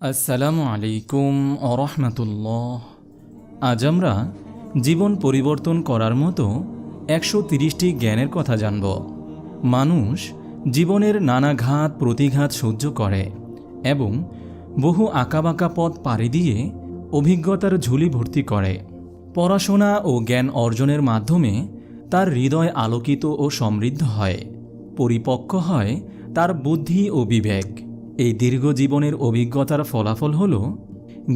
আসসালামু আলাইকুম আরহামতুল্লাহ আজ আমরা জীবন পরিবর্তন করার মতো একশো তিরিশটি জ্ঞানের কথা জানব। মানুষ জীবনের নানা ঘাত, প্রতিঘাত সহ্য করে এবং বহু আঁকাবাঁকা পথ পাড়ি দিয়ে অভিজ্ঞতার ঝুলি ভর্তি করে। পড়াশোনা ও জ্ঞান অর্জনের মাধ্যমে তার হৃদয় আলোকিত ও সমৃদ্ধ হয়, পরিপক্ক হয় তার বুদ্ধি ও বিবেক। এই দীর্ঘ জীবনের অভিজ্ঞতার ফলাফল হল,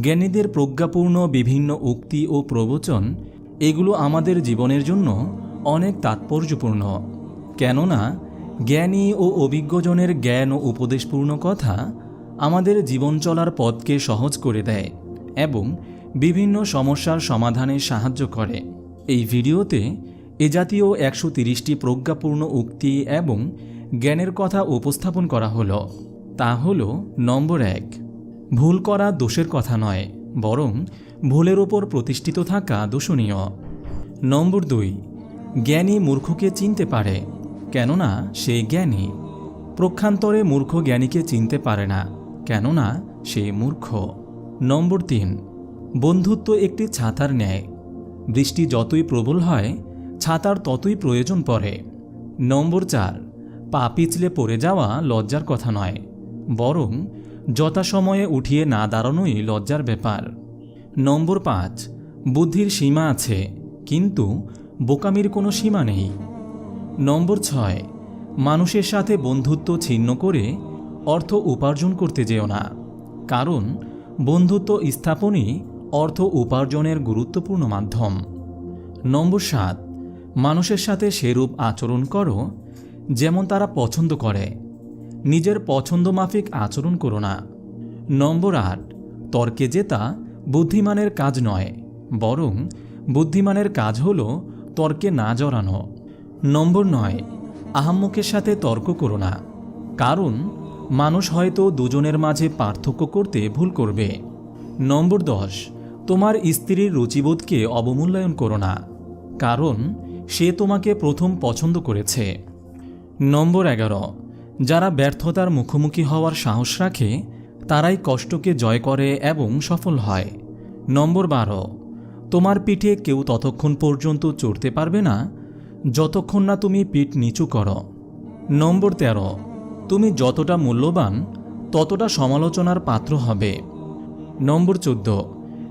জ্ঞানীদের প্রজ্ঞাপূর্ণ বিভিন্ন উক্তি ও প্রবচন, এগুলো আমাদের জীবনের জন্য অনেক তাৎপর্যপূর্ণ। কেননা, জ্ঞানী ও অভিজ্ঞজনের জ্ঞান ও উপদেশপূর্ণ কথা আমাদের জীবন চলার পথকে সহজ করে দেয় এবং বিভিন্ন সমস্যার সমাধানে সাহায্য করে। এই ভিডিওতে এ জাতীয় একশো তিরিশটি প্রজ্ঞাপূর্ণ উক্তি এবং জ্ঞানের কথা উপস্থাপন করা হলো। তা হল নম্বর এক, ভুল করা দোষের কথা নয়, বরং ভুলের ওপর প্রতিষ্ঠিত থাকা দোষণীয়। নম্বর দুই, জ্ঞানী মূর্খকে চিনতে পারে, কেননা সে জ্ঞানী। প্রক্ষান্তরে মূর্খ জ্ঞানীকে চিনতে পারে না, কেননা সে মূর্খ। নম্বর তিন, বন্ধুত্ব একটি ছাতার ন্যায়। বৃষ্টি যতই প্রবল হয়, ছাতার ততই প্রয়োজন পড়ে। নম্বর চার, পা পিছলে পড়ে যাওয়া লজ্জার কথা নয়। বরং যথাসময়ে উঠিয়ে না দাঁড়ানোই লজ্জার ব্যাপার। নম্বর পাঁচ, বুদ্ধির সীমা আছে, কিন্তু বোকামির কোনো সীমা নেই। নম্বর ছয়, মানুষের সাথে বন্ধুত্ব ছিন্ন করে অর্থ উপার্জন করতে যেও না, কারণ বন্ধুত্ব স্থাপনই অর্থ উপার্জনের গুরুত্বপূর্ণ মাধ্যম। নম্বর সাত, মানুষের সাথে সেরূপ আচরণ করো, যেমন তারা পছন্দ করে। নিজের পছন্দ মাফিক আচরণ করো না। নম্বর আট, তর্কে জেতা বুদ্ধিমানের কাজ নয়, বরং বুদ্ধিমানের কাজ হল তর্কে না জড়ানো। নম্বর নয়, আহাম্মকের সাথে তর্ক করো না, কারণ মানুষ হয়তো দুজনের মাঝে পার্থক্য করতে ভুল করবে। নম্বর দশ, তোমার স্ত্রীর রুচিবোধকে অবমূল্যায়ন করো না, কারণ সে তোমাকে প্রথম পছন্দ করেছে। নম্বর এগারো যারা ব্যর্থতার মুখোমুখি হওয়ার সাহস রাখে, তারাই কষ্টকে জয় করে এবং সফল হয়। নম্বর বারো, তোমার পিঠে কেউ ততক্ষণ পর্যন্ত চড়তে পারবে না, যতক্ষণ না তুমি পিঠ নিচু করো। নম্বর তেরো, তুমি যতটা মূল্যবান, ততটা সমালোচনার পাত্র হবে। নম্বর চোদ্দ,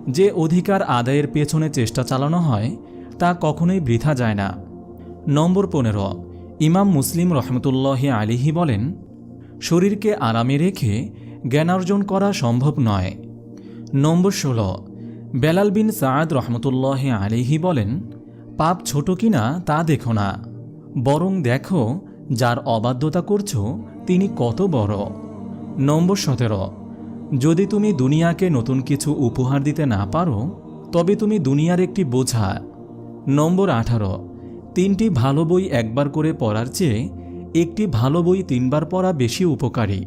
যে অধিকার আদায়ের পেছনে চেষ্টা চালানো হয়, তা কখনোই বৃথা যায় না। নম্বর পনেরো ইমাম মুসলিম রহমতুল্লাহ আলিহি বলেন, শরীরকে আরামে রেখে জ্ঞানার্জন করা সম্ভব নয়। নম্বর ষোলো, বেলাল বিন সাদ রহমতুল্লাহ আলিহি বলেন, পাপ ছোট কিনা তা দেখো না, বরং দেখো যার অবাধ্যতা করছ তিনি কত বড়। নম্বর সতেরো, যদি তুমি দুনিয়াকে নতুন কিছু উপহার দিতে না পারো, তবে তুমি দুনিয়ার একটি বোঝা। নম্বর আঠারো তিনটি ভালো বই একবার করে পড়ার চেয়ে একটি ভালো বই তিনবার পড়া বেশি উপকারী।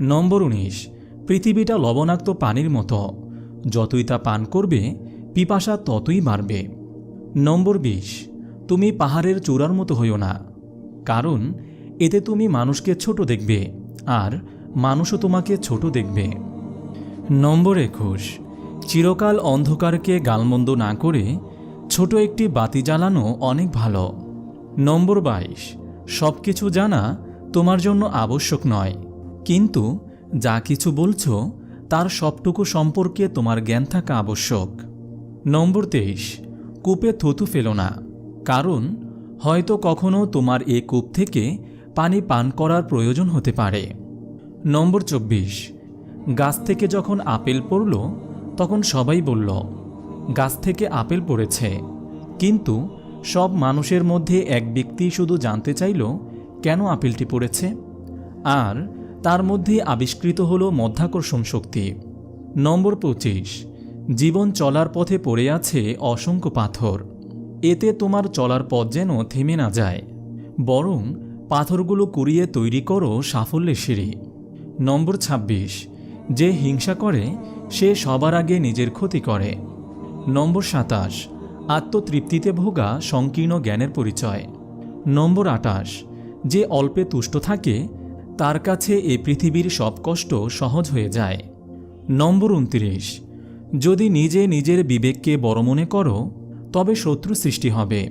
নম্বর উনিশ, পৃথিবীটা লবণাক্ত পানির মতো। যতই তা পান করবে, পিপাসা ততই বাড়বে। নম্বর বিশ, তুমি পাহাড়ের চূড়ার মতো হইও না। কারণ, এতে তুমি মানুষকে ছোট দেখবে, আর মানুষও তোমাকে ছোট দেখবে। নম্বর একুশ, চিরকাল অন্ধকারকে গালমন্দ না করে ছোট একটি বাতি জ্বালানো অনেক ভালো। নম্বর বাইশ সব কিছু জানা তোমার জন্য আবশ্যক নয়। কিন্তু যা কিছু বলছো, তার সবটুকু সম্পর্কে তোমার জ্ঞান থাকা আবশ্যক। নম্বর তেইশ, কূপে থুতু ফেলো না। কারণ হয়তো কখনো তোমার এ কূপ থেকে পানি পান করার প্রয়োজন হতে পারে। নম্বর চব্বিশ, গাছ থেকে যখন আপেল পড়ল, তখন সবাই বলল গাছ থেকে আপেল পড়েছে। কিন্তু সব মানুষের মধ্যে এক ব্যক্তি শুধু জানতে চাইল, কেন আপেলটি পড়েছে? আর তার মধ্যে আবিষ্কৃত হল মধ্যাকর্ষণ শক্তি। নম্বর পঁচিশ, জীবন চলার পথে পড়ে আছে অসংখ্য পাথর। এতে তোমার চলার পথ যেন থেমে না যায়। বরং পাথরগুলো কুড়িয়ে তৈরি করো সাফল্যের সিঁড়ি। নম্বর ২৬ যে হিংসা করে, সে সবার আগে নিজের ক্ষতি করে। নম্বর সাতাশ, আত্মতৃপ্তিতে ভোগা সংকীর্ণ জ্ঞানের পরিচয়। নম্বর আটাশ যে অল্পে তুষ্ট থাকে, তার কাছে এ পৃথিবীর সব কষ্ট সহজ হয়ে যায়। নম্বর উনত্রিশ, যদি নিজে নিজের বিবেককে বড় মনে করো, তবে শত্রু সৃষ্টি হবে।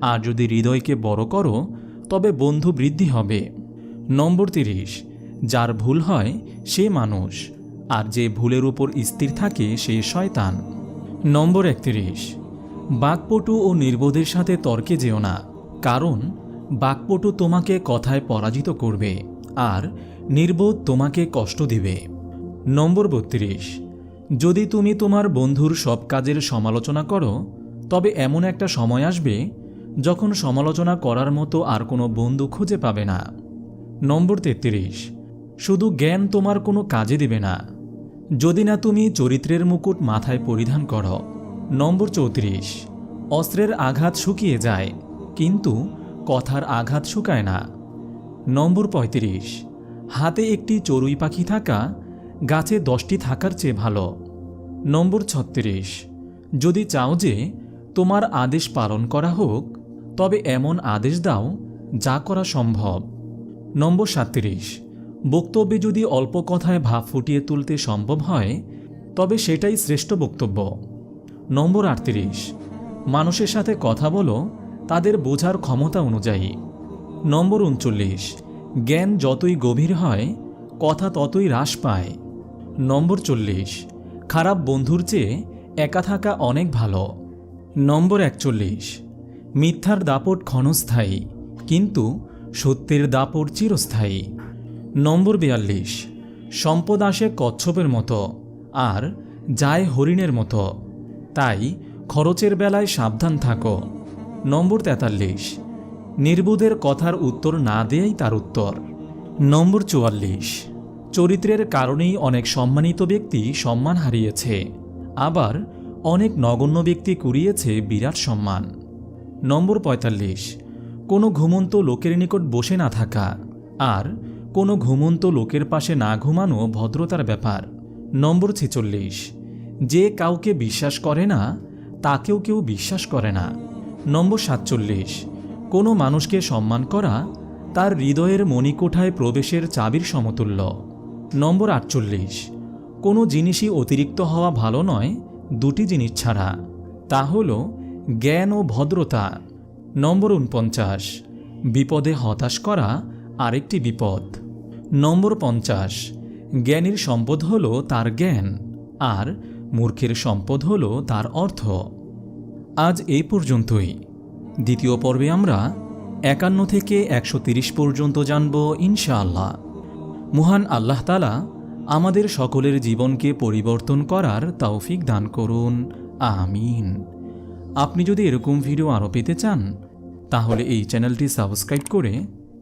আর যদি হৃদয়কে বড় করো, তবে বন্ধু বৃদ্ধি হবে। নম্বর তিরিশ, যার ভুল হয় সে মানুষ, আর যে ভুলের উপর স্থির থাকে সে শয়তান। নম্বর একত্রিশ। বাকপটু ও নির্বোধের সাথে তর্কে যেও না, কারণ বাকপটু তোমাকে কথায় পরাজিত করবে আর নির্বোধ তোমাকে কষ্ট দিবে। নম্বর বত্রিশ। যদি তুমি তোমার বন্ধুর সব কাজের সমালোচনা করো, তবে এমন একটা সময় আসবে যখন সমালোচনা করার মতো আর কোনো বন্ধু খুঁজে পাবে না। নম্বর তেত্রিশ। শুধু জ্ঞান তোমার কোনো কাজে দিবে না যদি না তুমি চরিত্রের মুকুট মাথায় পরিধান করো। নম্বর চৌত্রিশ। অস্ত্রের আঘাত শুকিয়ে যায়, কিন্তু কথার আঘাত শুকায় না। নম্বর পঁয়ত্রিশ। হাতে একটি চড়ুই পাখি থাকা, গাছে দশটি থাকার চেয়ে ভালো। নম্বর ছত্রিশ। যদি চাও যে তোমার আদেশ পালন করা হোক, তবে এমন আদেশ দাও যা করা সম্ভব। নম্বর সাতত্রিশ বক্তব্যে যদি অল্প কথায় ভাব ফুটিয়ে তুলতে সম্ভব হয়, তবে সেটাই শ্রেষ্ঠ বক্তব্য। নম্বর আটত্রিশ। মানুষের সাথে কথা বলো, তাদের বোঝার ক্ষমতা অনুযায়ী। নম্বর উনচল্লিশ। জ্ঞান যতই গভীর হয়, কথা ততই হ্রাস পায়। নম্বর চল্লিশ। খারাপ বন্ধুর চেয়ে একা থাকা অনেক ভালো। নম্বর একচল্লিশ। মিথ্যার দাপট ক্ষণস্থায়ী, কিন্তু সত্যের দাপট চিরস্থায়ী। নম্বর বিয়াল্লিশ। সম্পদ আসে কচ্ছপের মতো, আর যায় হরিণের মতো। তাই খরচের বেলায় সাবধান থাকো। নম্বর তেতাল্লিশ। নির্বুধের কথার উত্তর না দেয়াই তার উত্তর। নম্বর চুয়াল্লিশ। চরিত্রের কারণেই অনেক সম্মানিত ব্যক্তি সম্মান হারিয়েছে। আবার অনেক নগণ্য ব্যক্তি কুড়িয়েছে বিরাট সম্মান। নম্বর পঁয়তাল্লিশ। কোনো ঘুমন্ত লোকের নিকট বসে না থাকা, আর কোনো ঘুমন্ত লোকের পাশে না ঘুমানো ভদ্রতার ব্যাপার। নম্বর ছেচল্লিশ। যে কাউকে বিশ্বাস করে না, তাকেও কেউ বিশ্বাস করে না। নম্বর সাতচল্লিশ। কোনো মানুষকে সম্মান করা, তার হৃদয়ের মণিকোঠায় প্রবেশের চাবির সমতুল্য। নম্বর আটচল্লিশ। কোনো জিনিসই অতিরিক্ত হওয়া ভালো নয়, দুটি জিনিস ছাড়া। তা হল জ্ঞান ও ভদ্রতা। নম্বর উনপঞ্চাশ। বিপদে হতাশ করা আরেকটি বিপদ। নম্বর পঞ্চাশ, জ্ঞানীর সম্পদ হল তার জ্ঞান, আর মূর্খের সম্পদ হল তার অর্থ। আজ এই পর্যন্তই। দ্বিতীয় পর্বে আমরা একান্ন থেকে একশো পর্যন্ত জানব ইনশাআল্লাহ। মহান আল্লাহ তালা আমাদের সকলের জীবনকে পরিবর্তন করার তৌফিক দান করুন। আমিন। আপনি যদি এরকম ভিডিও আরও পেতে চান, তাহলে এই চ্যানেলটি সাবস্ক্রাইব করে